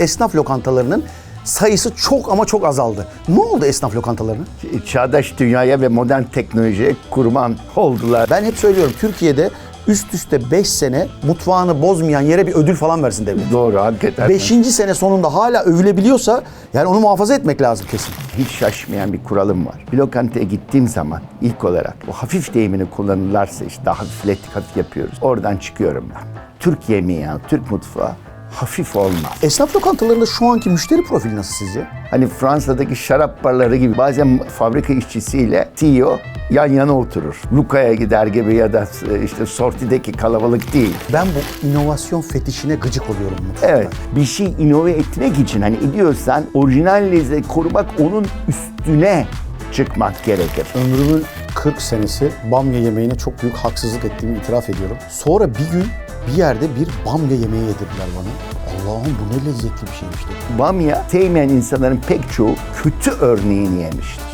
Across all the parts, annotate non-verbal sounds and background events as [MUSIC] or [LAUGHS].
esnaf lokantalarının sayısı çok ama çok azaldı. Ne oldu esnaf lokantalarına? çağdaş dünyaya ve modern teknolojiye kurban oldular. Ben hep söylüyorum Türkiye'de üst üste 5 sene mutfağını bozmayan yere bir ödül falan versin devlet. Doğru hakikaten. 5. sene sonunda hala övülebiliyorsa yani onu muhafaza etmek lazım kesin. Hiç şaşmayan bir kuralım var. Bir lokantaya gittiğim zaman ilk olarak bu hafif deyimini kullanırlarsa işte daha hafiflettik hafif yapıyoruz. Oradan çıkıyorum ben. Türk yemeği yani Türk mutfağı hafif olmaz. Esnaf lokantalarında şu anki müşteri profili nasıl sizce? Hani Fransa'daki şarap barları gibi bazen fabrika işçisiyle CEO yan yana oturur. Luka'ya gider gibi ya da işte sortideki kalabalık değil. Ben bu inovasyon fetişine gıcık oluyorum mutfakta. Evet, bir şey inove etmek için hani ediyorsan orijinal lezzet korumak onun üstüne çıkmak gerekir. Ömrümün 40 senesi bamya yemeğine çok büyük haksızlık ettiğimi itiraf ediyorum. Sonra bir gün bir yerde bir bamya yemeği yedirdiler bana. Allah'ım bu ne lezzetli bir şeymiş dedim. Bamya sevmeyen insanların pek çoğu kötü örneğini yemiştir.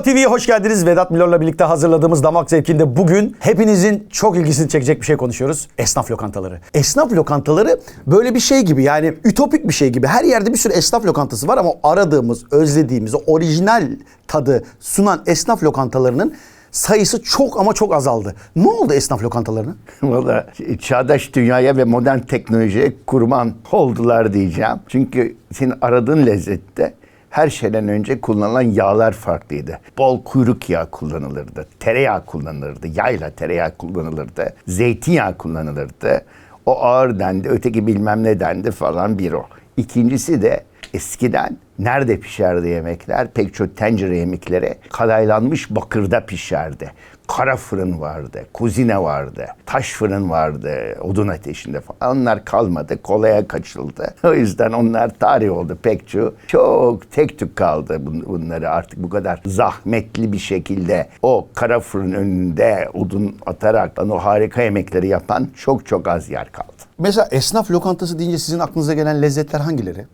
Kafa TV'ye hoş geldiniz. Vedat Milor'la birlikte hazırladığımız Damak Zevkinde bugün hepinizin çok ilgisini çekecek bir şey konuşuyoruz. Esnaf lokantaları. Esnaf lokantaları böyle bir şey gibi yani ütopik bir şey gibi. Her yerde bir sürü esnaf lokantası var ama aradığımız, özlediğimiz, o orijinal tadı sunan esnaf lokantalarının sayısı çok ama çok azaldı. Ne oldu esnaf lokantalarına? [LAUGHS] Valla çağdaş dünyaya ve modern teknolojiye kurban oldular diyeceğim. Çünkü senin aradığın lezzette her şeyden önce kullanılan yağlar farklıydı. Bol kuyruk yağı kullanılırdı, tereyağı kullanılırdı, yayla tereyağı kullanılırdı, zeytinyağı kullanılırdı. O ağır dendi, öteki bilmem ne dendi falan bir o. İkincisi de eskiden nerede pişerdi yemekler? Pek çok tencere yemekleri kalaylanmış bakırda pişerdi. Kara fırın vardı, kuzine vardı, taş fırın vardı, odun ateşinde falan. Onlar kalmadı, kolaya kaçıldı. [LAUGHS] O yüzden onlar tarih oldu pek çok. Çok tek tük kaldı bun- bunları artık bu kadar zahmetli bir şekilde o kara fırın önünde odun atarak o harika yemekleri yapan çok çok az yer kaldı. Mesela esnaf lokantası deyince sizin aklınıza gelen lezzetler hangileri?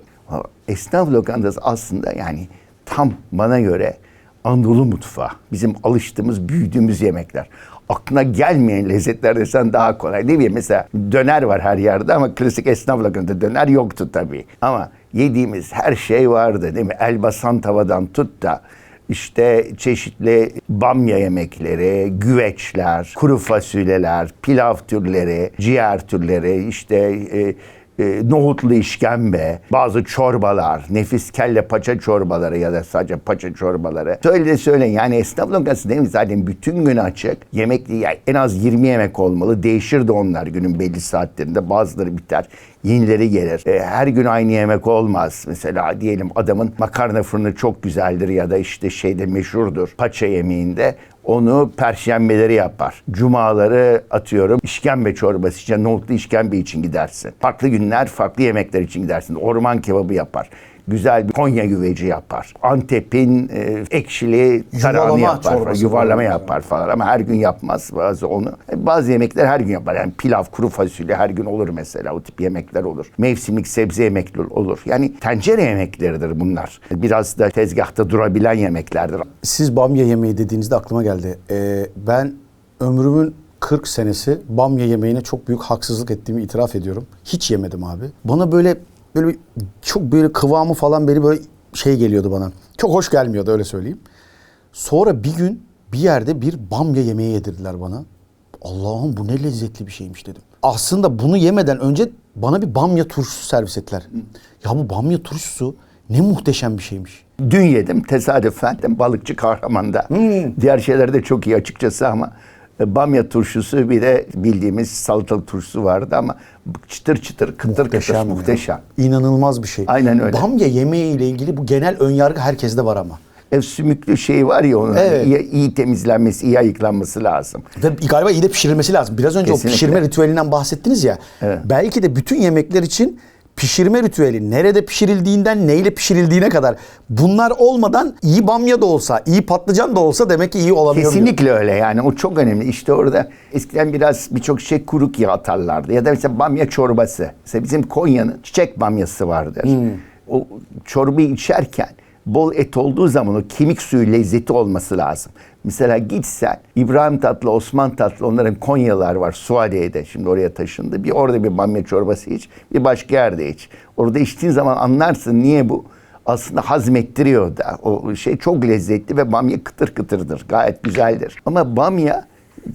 Esnaf lokantası aslında yani tam bana göre Anadolu mutfağı. Bizim alıştığımız, büyüdüğümüz yemekler. Aklına gelmeyen lezzetler desen daha kolay değil mi? Mesela döner var her yerde ama klasik esnaf lokantası döner yoktu tabii. Ama yediğimiz her şey vardı değil mi? Elbasan tavadan tut da işte çeşitli bamya yemekleri, güveçler, kuru fasulyeler, pilav türleri, ciğer türleri, işte e, e, nohutlu işkembe, bazı çorbalar, nefis kelle paça çorbaları ya da sadece paça çorbaları. Söyle de söyleyin yani esnaf lokantası değil mi? Zaten bütün gün açık. Yemek yani en az 20 yemek olmalı. Değişir de onlar günün belli saatlerinde. Bazıları biter. Yenileri gelir. E, her gün aynı yemek olmaz. Mesela diyelim adamın makarna fırını çok güzeldir ya da işte şeyde meşhurdur. Paça yemeğinde onu perşembeleri yapar. Cumaları atıyorum işkembe çorbası için, nohutlu işkembe için gidersin. Farklı günler farklı yemekler için gidersin. Orman kebabı yapar. Güzel bir Konya güveci yapar. Antep'in e, ekşili Yuvalama yapar. Falan. Yuvarlama falan. yapar falan ama her gün yapmaz bazı onu. E, Bazı yemekler her gün yapar. Yani pilav, kuru fasulye her gün olur mesela. O tip yemekler olur. Mevsimlik sebze yemekleri olur. Yani tencere yemekleridir bunlar. Biraz da tezgahta durabilen yemeklerdir. Siz bamya yemeği dediğinizde aklıma geldi. Ee, ben ömrümün 40 senesi bamya yemeğine çok büyük haksızlık ettiğimi itiraf ediyorum. Hiç yemedim abi. Bana böyle böyle bir- çok böyle kıvamı falan beni böyle şey geliyordu bana. Çok hoş gelmiyordu öyle söyleyeyim. Sonra bir gün bir yerde bir bamya yemeği yedirdiler bana. Allah'ım bu ne lezzetli bir şeymiş dedim. Aslında bunu yemeden önce bana bir bamya turşusu servis ettiler. Ya bu bamya turşusu ne muhteşem bir şeymiş. Dün yedim tesadüfen balıkçı kahramanda. Diğer şeyler de çok iyi açıkçası ama bamya turşusu bir de bildiğimiz salatalık turşusu vardı ama çıtır çıtır kıtır kıtır ya. muhteşem. İnanılmaz bir şey. Aynen öyle. Bamya yemeği ile ilgili bu genel önyargı herkeste var ama. E, sümüklü şey var ya onun Evet. iyi, iyi temizlenmesi, iyi ayıklanması lazım. Ve galiba iyi de pişirilmesi lazım. Biraz önce Kesinlikle. o pişirme ritüelinden bahsettiniz ya. Evet. Belki de bütün yemekler için pişirme ritüeli nerede pişirildiğinden neyle pişirildiğine kadar bunlar olmadan iyi bamya da olsa, iyi patlıcan da olsa demek ki iyi olamıyor. Kesinlikle öyle yani o çok önemli. İşte orada eskiden biraz birçok şey kuruk yağı atarlardı. Ya da mesela bamya çorbası. Mesela bizim Konya'nın çiçek bamyası vardır. O çorbayı içerken bol et olduğu zaman o kemik suyu lezzeti olması lazım. Mesela gitsen İbrahim Tatlı, Osman Tatlı onların Konyalılar var Suadiye'de. Şimdi oraya taşındı. Bir orada bir bamya çorbası iç, bir başka yerde iç. Orada içtiğin zaman anlarsın niye bu aslında hazmettiriyor da. O şey çok lezzetli ve bamya kıtır kıtırdır. Gayet güzeldir. Ama bamya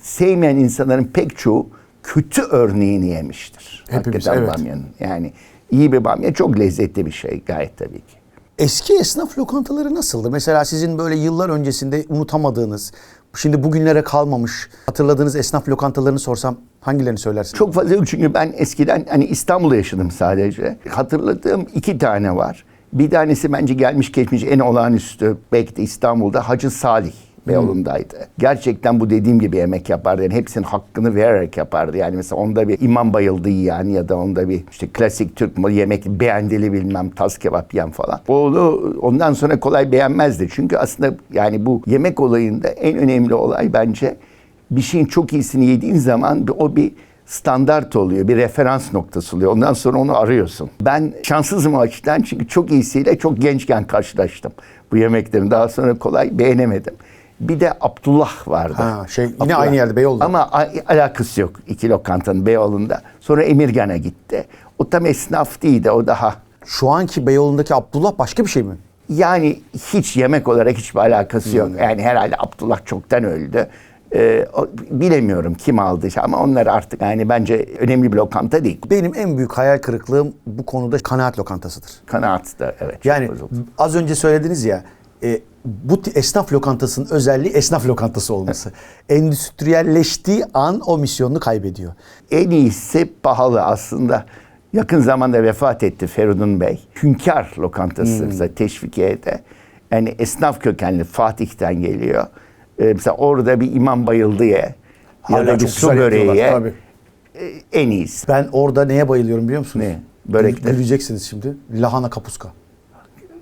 sevmeyen insanların pek çoğu kötü örneğini yemiştir. Hepimiz, Hakikaten evet. bamyanın. Yani iyi bir bamya çok lezzetli bir şey gayet tabii ki. Eski esnaf lokantaları nasıldı? Mesela sizin böyle yıllar öncesinde unutamadığınız, şimdi bugünlere kalmamış hatırladığınız esnaf lokantalarını sorsam hangilerini söylersiniz? Çok fazla yok çünkü ben eskiden hani İstanbul'da yaşadım sadece. Hatırladığım iki tane var. Bir tanesi bence gelmiş geçmiş en olağanüstü belki de İstanbul'da Hacı Salih Beyoğlu'ndaydı. Gerçekten bu dediğim gibi yemek yapardı. Yani hepsinin hakkını vererek yapardı. Yani mesela onda bir imam bayıldı yiyen ya da onda bir işte klasik Türk yemek beğendili bilmem tas kebap yiyen falan. Onu ondan sonra kolay beğenmezdi. Çünkü aslında yani bu yemek olayında en önemli olay bence bir şeyin çok iyisini yediğin zaman o bir standart oluyor, bir referans noktası oluyor. Ondan sonra onu arıyorsun. Ben şanssızım o açıdan çünkü çok iyisiyle çok gençken karşılaştım bu yemeklerin. Daha sonra kolay beğenemedim. Bir de Abdullah vardı. Ha, şey, yine aynı yerde, Beyoğlu'da. Ama alakası yok iki lokantanın Beyoğlu'nda. Sonra Emirgan'a gitti. O tam esnaf değildi, o daha Şu anki Beyoğlu'ndaki Abdullah başka bir şey mi? yani hiç yemek olarak hiçbir alakası yok. Yani herhalde Abdullah çoktan öldü. Ee, bilemiyorum kim aldı ama onlar artık yani bence önemli bir lokanta değil. Benim en büyük hayal kırıklığım bu konuda kanaat lokantasıdır. Kanaat da evet. Yani bozuldu. az önce söylediniz ya e, bu esnaf lokantasının özelliği esnaf lokantası olması. [LAUGHS] Endüstriyelleştiği an o misyonunu kaybediyor. en iyisi pahalı aslında. Yakın zamanda vefat etti Feridun Bey. Hünkar lokantası mesela Teşvikiye'de. Yani esnaf kökenli Fatih'ten geliyor. Ee, mesela orada bir imam bayıldı ye. Ya da bir su güzel böreği yapıyorlar, ye. tabii. Ee, En iyisi. Ben orada neye bayılıyorum biliyor musunuz? Ne? Börekte. Gül- Güleceksiniz şimdi. Lahana kapuska.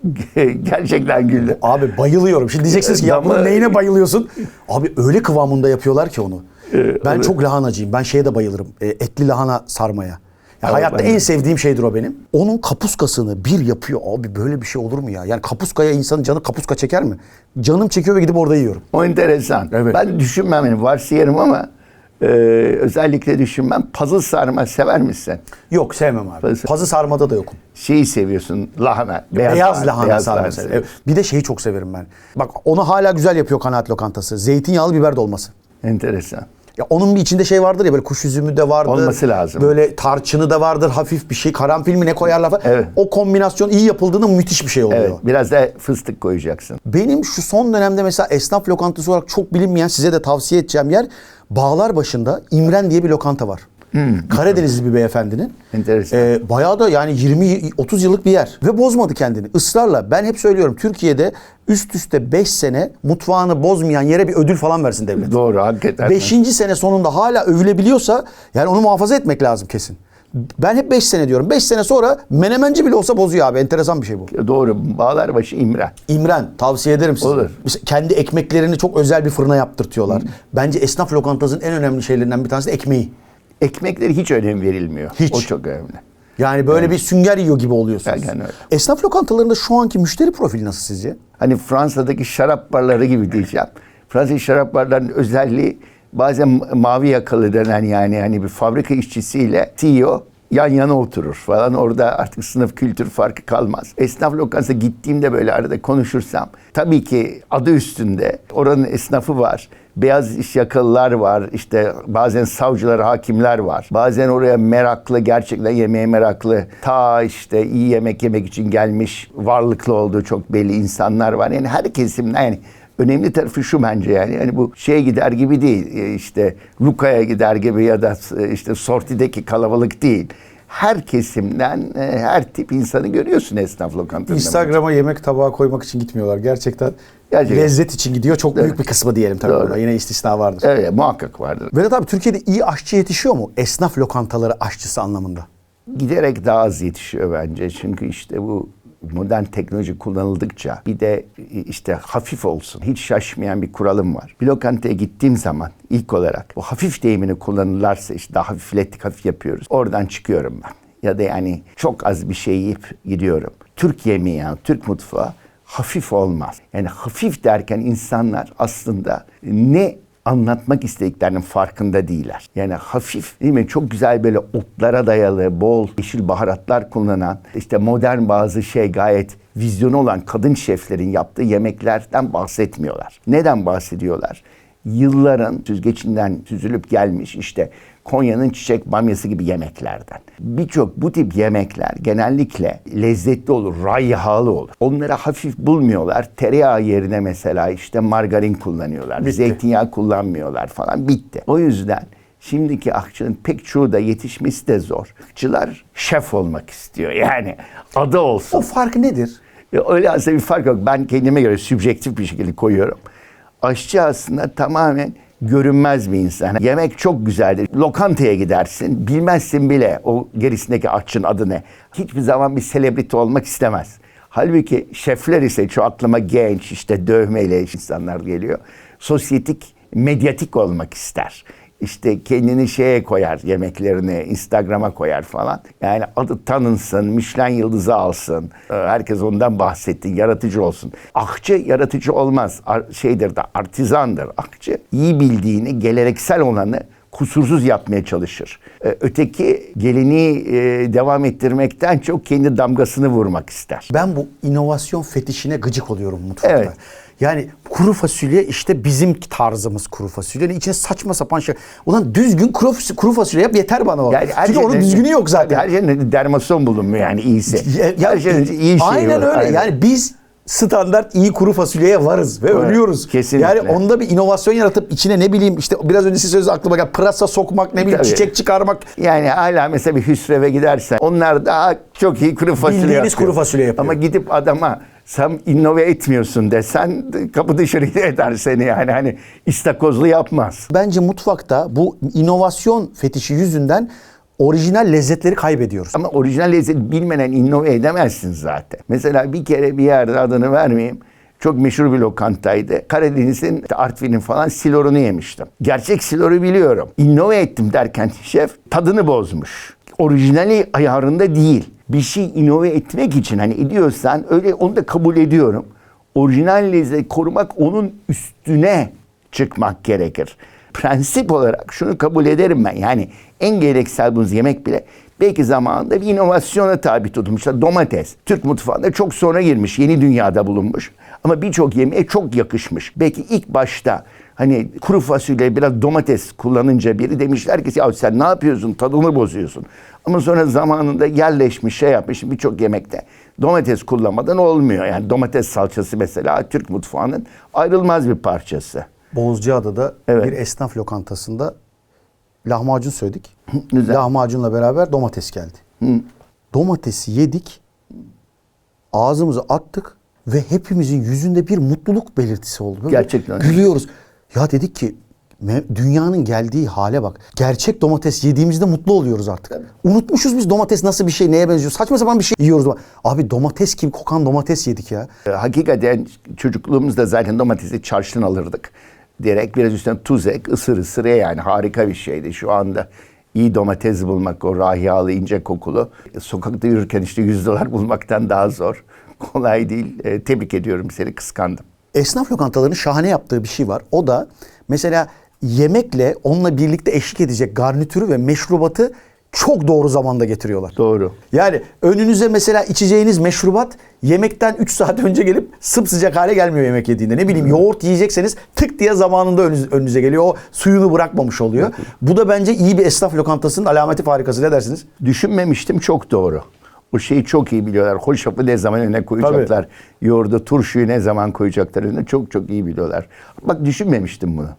[LAUGHS] Gerçekten güldü. Abi bayılıyorum. Şimdi diyeceksiniz ki ya bunun neyine bayılıyorsun? Abi öyle kıvamında yapıyorlar ki onu. Ben çok lahanacıyım. Ben şeye de bayılırım. E, etli lahana sarmaya. Ya Evet, hayatta ben en de. sevdiğim şeydir o benim. Onun kapuskasını bir yapıyor. Abi böyle bir şey olur mu ya? Yani kapuskaya insanın canı kapuska çeker mi? Canım çekiyor ve gidip orada yiyorum. O enteresan. Evet. Ben düşünmem yani varsayarım ama e, özellikle düşünmem. Puzzle sarma sever misin? Yok sevmem abi. Pazı- Pazı sarmada da yokum. Şeyi seviyorsun lahana. Beyaz, Beyaz, lahana beyaz sarma lahana severim. Evet. Bir de şeyi çok severim ben. Bak onu hala güzel yapıyor kanaat lokantası. Zeytinyağlı biber dolması. Enteresan. Ya onun bir içinde şey vardır ya böyle kuş üzümü de vardır. Olması lazım. Böyle tarçını da vardır hafif bir şey. Karanfil mi ne koyarlar falan. Evet. O kombinasyon iyi yapıldığında müthiş bir şey oluyor. Evet. Biraz da fıstık koyacaksın. Benim şu son dönemde mesela esnaf lokantası olarak çok bilinmeyen size de tavsiye edeceğim yer Bağlar başında İmren diye bir lokanta var. Karadenizli bir beyefendinin. Enteresan. Ee, bayağı da yani 20-30 yıllık bir yer. Ve bozmadı kendini. Israrla. Ben hep söylüyorum Türkiye'de üst üste 5 sene mutfağını bozmayan yere bir ödül falan versin devlet. Doğru hakikaten. Beşinci sene sonunda hala övülebiliyorsa yani onu muhafaza etmek lazım kesin. Ben hep 5 sene diyorum. 5 sene sonra menemenci bile olsa bozuyor abi. Enteresan bir şey bu. Doğru. Bağlarbaşı İmren. İmren tavsiye ederim size. Olur. Mesela kendi ekmeklerini çok özel bir fırına yaptırtıyorlar. Bence esnaf lokantasının en önemli şeylerinden bir tanesi ekmeği. Ekmekleri hiç önem verilmiyor. Hiç. O çok önemli. Yani böyle bir sünger yiyor gibi oluyorsunuz. Aynen öyle. Esnaf lokantalarında şu anki müşteri profili nasıl sizce? Hani Fransa'daki şarap barları gibi diyeceğim. Fransa'daki şarap barlarının özelliği bazen mavi yakalı denen yani hani bir fabrika işçisiyle CEO yan yana oturur falan. Orada artık sınıf kültür farkı kalmaz. Esnaf lokantasına gittiğimde böyle arada konuşursam tabii ki adı üstünde oranın esnafı var. Beyaz iş yakalılar var. işte bazen savcılar, hakimler var. Bazen oraya meraklı, gerçekten yemeğe meraklı, ta işte iyi yemek yemek için gelmiş, varlıklı olduğu çok belli insanlar var. Yani her kesimden yani önemli tarafı şu bence yani. Yani bu şeye gider gibi değil. e, işte Luka'ya gider gibi ya da e, işte Sorti'deki kalabalık değil. Her kesimden, e, her tip insanı görüyorsun esnaf lokantasında. Instagram'a yemek tabağı koymak için gitmiyorlar. Gerçekten, Gerçekten. lezzet için gidiyor. Çok büyük bir kısmı diyelim tabii Doğru. burada. Yine istisna vardır. Evet muhakkak vardır. Vedat abi Türkiye'de iyi aşçı yetişiyor mu? Esnaf lokantaları aşçısı anlamında. giderek daha az yetişiyor bence. Çünkü işte bu modern teknoloji kullanıldıkça bir de işte hafif olsun. Hiç şaşmayan bir kuralım var. Bir lokantaya gittiğim zaman ilk olarak bu hafif deyimini kullanırlarsa işte daha hafiflettik hafif yapıyoruz. Oradan çıkıyorum ben. Ya da yani çok az bir şey yiyip gidiyorum. Türk yemeği yani Türk mutfağı hafif olmaz. Yani hafif derken insanlar aslında ne anlatmak istediklerinin farkında değiller. Yani hafif değil mi? Çok güzel böyle otlara dayalı, bol yeşil baharatlar kullanan, işte modern bazı şey gayet vizyonu olan kadın şeflerin yaptığı yemeklerden bahsetmiyorlar. Neden bahsediyorlar? Yılların süzgecinden süzülüp gelmiş işte Konya'nın çiçek bamyası gibi yemeklerden. Birçok bu tip yemekler genellikle lezzetli olur, rayhalı olur. Onları hafif bulmuyorlar. Tereyağı yerine mesela işte margarin kullanıyorlar. Bitti. Zeytinyağı kullanmıyorlar falan. Bitti. O yüzden şimdiki akçının pek çoğu da yetişmesi de zor. Akçılar şef olmak istiyor. Yani adı olsun. O fark nedir? Ya Öyle aslında bir fark yok. Ben kendime göre sübjektif bir şekilde koyuyorum. Aşçı aslında tamamen görünmez bir insan. Yemek çok güzeldir. Lokantaya gidersin. Bilmezsin bile o gerisindeki aşçının adı ne. Hiçbir zaman bir selebriti olmak istemez. Halbuki şefler ise şu aklıma genç işte dövmeyle insanlar geliyor. Sosyetik, medyatik olmak ister işte kendini şeye koyar yemeklerini Instagram'a koyar falan. Yani adı tanınsın, Michelin yıldızı alsın. Herkes ondan bahsettin, yaratıcı olsun. Akçı yaratıcı olmaz. Şeydir de artizandır akçı. İyi bildiğini, geleneksel olanı kusursuz yapmaya çalışır. Ee, Öteki geleneği e, devam ettirmekten çok kendi damgasını vurmak ister. Ben bu inovasyon fetişine gıcık oluyorum mutfakta. Evet. Yani kuru fasulye işte bizim tarzımız kuru fasulye. Yani içine saçma sapan şey. Ulan düzgün kuru, kuru fasulye yap yeter bana o. her Çünkü onun şeyden- düzgünü yok zaten. Her şeyin dermason bulunmuyor yani iyisi. Ya- ya- her şeyin iyi şeyi Aynen öyle. Aynen. Yani biz standart iyi kuru fasulyeye varız ve Evet, ölüyoruz. kesinlikle. Yani onda bir inovasyon yaratıp içine ne bileyim işte biraz önce siz sözü aklıma geldi. Pırasa sokmak ne bileyim Tabii. çiçek çıkarmak. Yani hala mesela bir hüsreve gidersen onlar daha çok iyi kuru fasulye Bildiğiniz yapıyor. kuru fasulye yapıyor. Ama gidip adama sen innove etmiyorsun desen kapı dışarı [LAUGHS] eder seni yani hani istakozlu yapmaz. Bence mutfakta bu inovasyon fetişi yüzünden orijinal lezzetleri kaybediyoruz. Ama orijinal lezzeti bilmeden innove edemezsin zaten. Mesela bir kere bir yerde adını vermeyeyim. Çok meşhur bir lokantaydı. Karadeniz'in, Artvin'in falan silorunu yemiştim. Gerçek siloru biliyorum. İnnove ettim derken şef tadını bozmuş. Orijinali ayarında değil. Bir şey innove etmek için hani ediyorsan öyle onu da kabul ediyorum. Orijinal lezzeti korumak onun üstüne çıkmak gerekir. Prensip olarak şunu kabul ederim ben. Yani en geleneksel bulduğunuz yemek bile belki zamanında bir inovasyona tabi tutulmuşlar. Domates. Türk mutfağında çok sonra girmiş. Yeni dünyada bulunmuş. Ama birçok yemeğe çok yakışmış. Belki ilk başta hani kuru fasulye biraz domates kullanınca biri demişler ki ya sen ne yapıyorsun tadını bozuyorsun. Ama sonra zamanında yerleşmiş şey yapmış birçok yemekte domates kullanmadan olmuyor. Yani domates salçası mesela Türk mutfağının ayrılmaz bir parçası. Bozcaada'da Evet. bir esnaf lokantasında lahmacun söyledik. [LAUGHS] Güzel. Lahmacunla beraber domates geldi. Domatesi yedik. Ağzımıza attık ve hepimizin yüzünde bir mutluluk belirtisi oldu. Böyle Gerçekten. Gülüyoruz. Ya dedik ki dünyanın geldiği hale bak. Gerçek domates yediğimizde mutlu oluyoruz artık. Unutmuşuz biz domates nasıl bir şey, neye benziyor. Saçma sapan bir şey yiyoruz. Abi domates gibi kokan domates yedik ya. E, Hakikaten çocukluğumuzda zaten domatesi çarşıdan alırdık. Direkt biraz üstüne tuz ek, ısır ısır ye yani harika bir şeydi. Şu anda iyi domates bulmak, o rahiyalı, ince kokulu. e, Sokakta yürürken işte 100 dolar bulmaktan daha zor. [LAUGHS] Kolay değil. E, tebrik ediyorum seni, kıskandım. Esnaf lokantalarının şahane yaptığı bir şey var. O da mesela yemekle onunla birlikte eşlik edecek garnitürü ve meşrubatı çok doğru zamanda getiriyorlar. Doğru. Yani önünüze mesela içeceğiniz meşrubat yemekten 3 saat önce gelip sımsıcak hale gelmiyor yemek yediğinde. Ne bileyim yoğurt yiyecekseniz tık diye zamanında önünüz- önünüze geliyor. O suyunu bırakmamış oluyor. Bu da bence iyi bir esnaf lokantasının alameti farikası. Ne dersiniz? Düşünmemiştim çok doğru. O şeyi çok iyi biliyorlar. Hoşafı ne zaman önüne koyacaklar. Yoğurdu, turşuyu ne zaman koyacaklar önüne çok çok iyi biliyorlar. Bak düşünmemiştim bunu.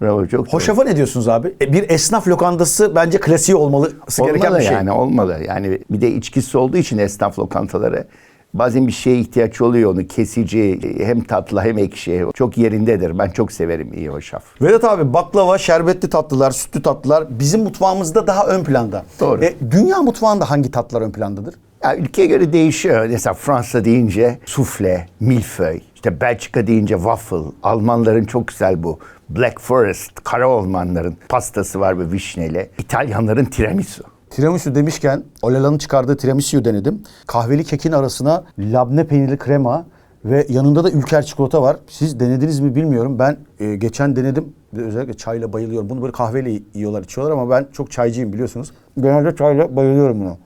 Bravo çok. Hoşafa ne diyorsunuz abi? E, Bir esnaf lokantası bence klasiği gereken Olmalı bir şey. yani olmalı. Yani bir de içkisi olduğu için esnaf lokantaları Bazen bir şeye ihtiyaç oluyor onu kesici hem tatlı hem ekşi. Çok yerindedir. Ben çok severim iyi hoşaf. Vedat abi baklava, şerbetli tatlılar, sütlü tatlılar bizim mutfağımızda daha ön planda. Doğru. E, dünya mutfağında hangi tatlar ön plandadır? Ya ülkeye göre değişiyor. Mesela Fransa deyince sufle, milföy. İşte Belçika deyince waffle. Almanların çok güzel bu. Black Forest, kara ormanların pastası var ve vişneli. İtalyanların tiramisu. Tiramisu demişken Olala'nın çıkardığı tiramisu'yu denedim. Kahveli kekin arasına labne peynirli krema ve yanında da ülker çikolata var. Siz denediniz mi bilmiyorum. Ben e, geçen denedim. Özellikle çayla bayılıyorum. Bunu böyle kahveyle yiyorlar, içiyorlar ama ben çok çaycıyım biliyorsunuz. Genelde çayla bayılıyorum buna.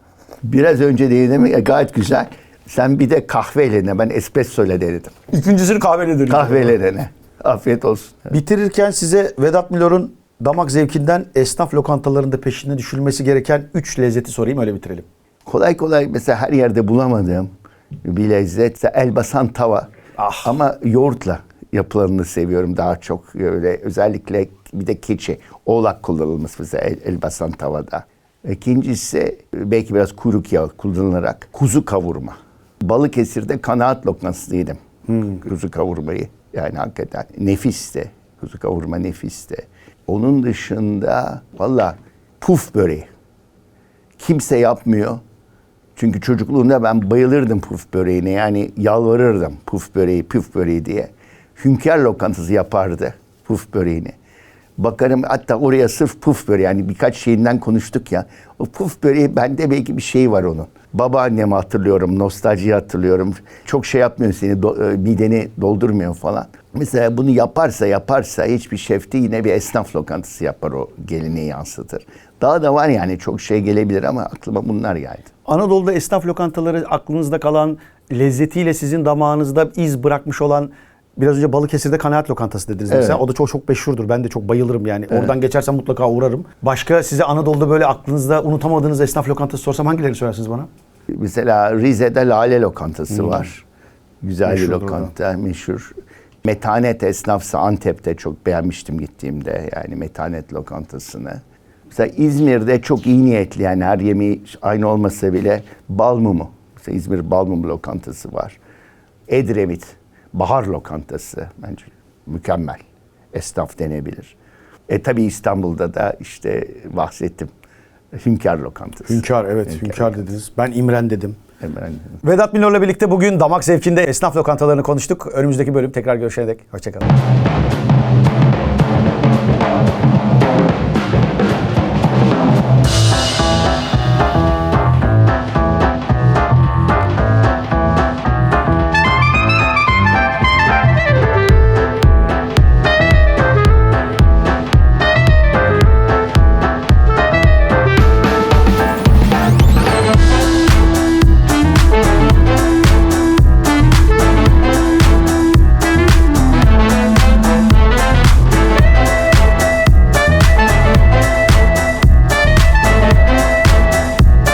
Biraz önce denedim ya gayet güzel. Sen bir de kahveyle dene. Ben espresso ile denedim. İkincisini kahveyle denedim. Kahveyle dene. Afiyet olsun. Bitirirken size Vedat Milor'un damak zevkinden esnaf lokantalarında peşine düşülmesi gereken 3 lezzeti sorayım öyle bitirelim. Kolay kolay mesela her yerde bulamadığım bir lezzet. Mesela elbasan tava. Ah. Ama yoğurtla yapılanını seviyorum daha çok. Öyle özellikle bir de keçi, oğlak kullanılması mesela el, elbasan tavada. İkincisi belki biraz kuyruk yağı kullanılarak kuzu kavurma. Balıkesir'de kanaat lokantası yedim. Kuzu kavurmayı. Yani hakikaten nefisti. Kuzu kavurma nefisti. Onun dışında valla puf böreği kimse yapmıyor. Çünkü çocukluğumda ben bayılırdım puf böreğine. Yani yalvarırdım puf böreği, puf böreği diye. Hünkar lokantası yapardı puf böreğini. Bakarım hatta oraya sırf puf böreği yani birkaç şeyinden konuştuk ya. O puf böreği bende belki bir şey var onun. Babaannemi hatırlıyorum, nostaljiyi hatırlıyorum. Çok şey yapmıyor seni, do- e, mideni doldurmuyor falan. Mesela bunu yaparsa yaparsa hiçbir şef de yine bir esnaf lokantası yapar o geleneği yansıtır. Daha da var yani çok şey gelebilir ama aklıma bunlar geldi. Anadolu'da esnaf lokantaları aklınızda kalan, lezzetiyle sizin damağınızda iz bırakmış olan biraz önce Balıkesir'de kanaat lokantası dediniz Evet. mesela. O da çok çok meşhurdur. Ben de çok bayılırım yani. Oradan geçersem mutlaka uğrarım. Başka size Anadolu'da böyle aklınızda unutamadığınız esnaf lokantası sorsam hangilerini söylersiniz bana? Mesela Rize'de Lale Lokantası var. Güzel bir Meşhurdur lokanta, meşhur. Metanet esnafsa Antep'te çok beğenmiştim gittiğimde yani Metanet lokantasını. Mesela İzmir'de çok iyi niyetli yani her yemeği aynı olmasa bile bal mumu. Mesela İzmir bal mumu lokantası var. Edremit, bahar lokantası bence mükemmel. Esnaf denebilir. E tabi İstanbul'da da işte bahsettim. Hünkar lokantası. Hünkar evet hünkar, dediniz. Ben İmren dedim. Hemen. Vedat Milor'la birlikte bugün damak zevkinde esnaf lokantalarını konuştuk. Önümüzdeki bölüm tekrar görüşene dek. Hoşçakalın.